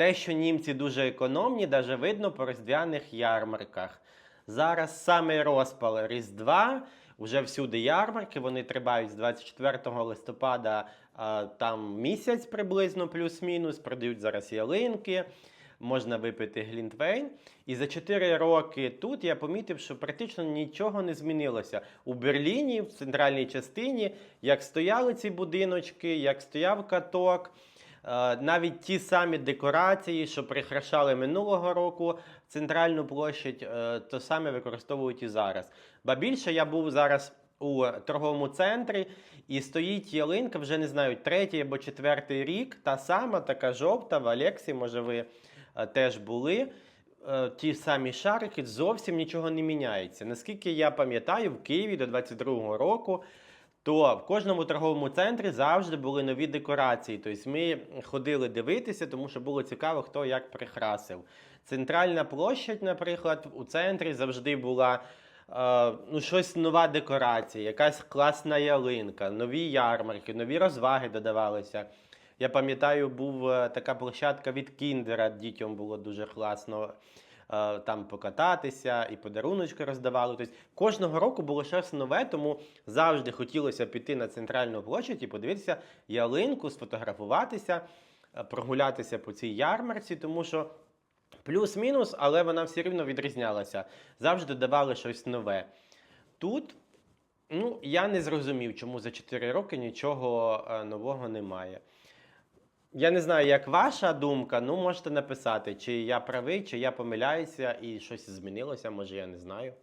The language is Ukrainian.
Те, що німці дуже економні, даже видно по різдвяних ярмарках. Зараз саме розпал Різдва, вже всюди ярмарки, вони тривають з 24 листопада там місяць приблизно, плюс-мінус, продають зараз ялинки, можна випити глінтвейн. І за 4 роки тут я помітив, що практично нічого не змінилося. У Берліні, в центральній частині, як стояли ці будиночки, як стояв каток. Е, Навіть ті самі декорації, що прикрашали минулого року центральну площадь, е, то саме використовують і зараз. Ба більше я був зараз у торговому центрі, і стоїть ялинка, вже не знаю, третій або четвертий рік. Та сама, така жовта в Алексі, може, ви е, теж були. Ті самі шарики зовсім нічого не міняється. Наскільки я пам'ятаю, в Києві до 22-го року то в кожному торговому центрі завжди були нові декорації. Тобто ми ходили дивитися, тому що було цікаво, хто як прикрасив. Центральна площадь, наприклад, у центрі завжди була е, ну, щось нова декорація, якась класна ялинка, нові ярмарки, нові розваги додавалися. Я пам'ятаю, був е, така площадка від Кіндера, дітям було дуже класно там покататися і подаруночки роздавали. Тобто кожного року було щось нове, тому завжди хотілося піти на центральну площадь і подивитися ялинку, сфотографуватися, е, прогулятися по цій ярмарці, тому що. Плюс-мінус, але вона все рівно відрізнялася. Завжди давали щось нове. Тут ну, я не зрозумів, чому за 4 роки нічого е, нового немає. Я не знаю, як ваша думка, ну можете написати, чи я правий, чи я помиляюся і щось змінилося, може я не знаю.